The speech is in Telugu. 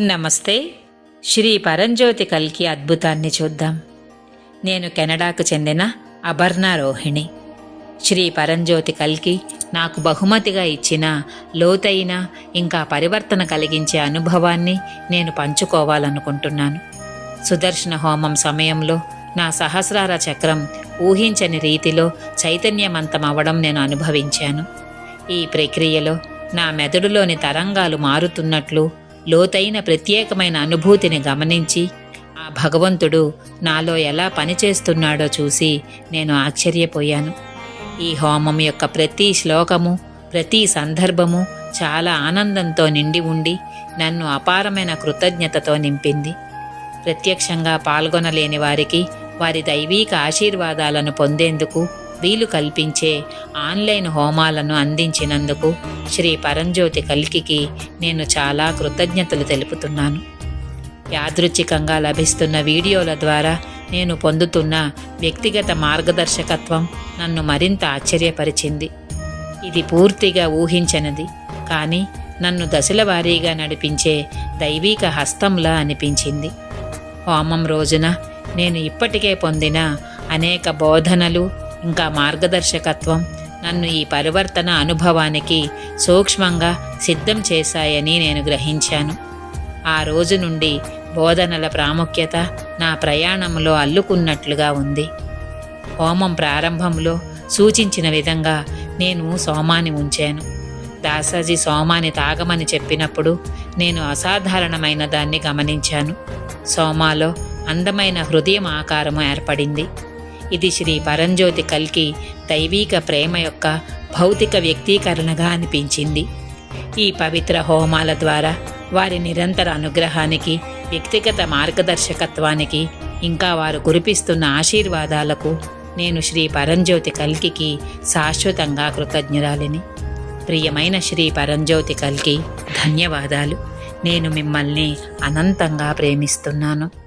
నమస్తే. శ్రీ పరంజ్యోతి కల్కి అద్భుతాన్ని చూద్దాం. నేను కెనడాకు చెందిన అపర్ణ రోహిణి. శ్రీ పరంజ్యోతి కల్కి నాకు బహుమతిగా ఇచ్చిన లోతైన ఇంకా పరివర్తన కలిగించే అనుభవాన్ని నేను పంచుకోవాలనుకుంటున్నాను. సుదర్శన హోమం సమయంలో నా సహస్రార చక్రం ఊహించని రీతిలో చైతన్యమంతమవడం అవ్వడం నేను అనుభవించాను. ఈ ప్రక్రియలో నా మెదడులోని తరంగాలు మారుతున్నట్లు లోతైన ప్రత్యేకమైన అనుభూతిని గమనించి ఆ భగవంతుడు నాలో ఎలా పనిచేస్తున్నాడో చూసి నేను ఆశ్చర్యపోయాను. ఈ హోమం యొక్క ప్రతి శ్లోకము ప్రతి సందర్భము చాలా ఆనందంతో నిండి ఉండి నన్ను అపారమైన కృతజ్ఞతతో నింపింది. ప్రత్యక్షంగా పాల్గొనలేని వారికి వారి దైవీక ఆశీర్వాదాలను పొందేందుకు వీలు కల్పించే ఆన్లైన్ హోమాలను అందించినందుకు శ్రీ పరంజ్యోతి కల్కికి నేను చాలా కృతజ్ఞతలు తెలుపుతున్నాను. యాదృచ్ఛికంగా లభిస్తున్న వీడియోల ద్వారా నేను పొందుతున్న వ్యక్తిగత మార్గదర్శకత్వం నన్ను మరింత ఆశ్చర్యపరిచింది. ఇది పూర్తిగా ఊహించనిది కానీ నన్ను దశల వారీగా నడిపించే దైవీక హస్తంలా అనిపించింది. హోమం రోజున నేను ఇప్పటికే పొందిన అనేక బోధనలు ఇంకా మార్గదర్శకత్వం నన్ను ఈ పరివర్తన అనుభవానికి సూక్ష్మంగా సిద్ధం చేశాయని నేను గ్రహించాను. ఆ రోజు నుండి బోధనల ప్రాముఖ్యత నా ప్రయాణంలో అల్లుకున్నట్లుగా ఉంది. హోమం ప్రారంభంలో సూచించిన విధంగా నేను సోమాని ఉంచాను. దాసాజీ సోమాని తాగమని చెప్పినప్పుడు నేను అసాధారణమైన దాన్ని గమనించాను. సోమాలో అందమైన హృదయం ఆకారం ఏర్పడింది. ఇది శ్రీ పరంజ్యోతి కల్కి దైవీక ప్రేమ యొక్క భౌతిక వ్యక్తీకరణగా అనిపించింది. ఈ పవిత్ర హోమాల ద్వారా వారి నిరంతర అనుగ్రహానికి వ్యక్తిగత మార్గదర్శకత్వానికి ఇంకా వారు కురిపిస్తున్న ఆశీర్వాదాలకు నేను శ్రీ పరంజ్యోతి కల్కికి శాశ్వతంగా కృతజ్ఞురాలిని. ప్రియమైన శ్రీ పరంజ్యోతి కల్కి ధన్యవాదాలు. నేను మిమ్మల్ని అనంతంగా ప్రేమిస్తున్నాను.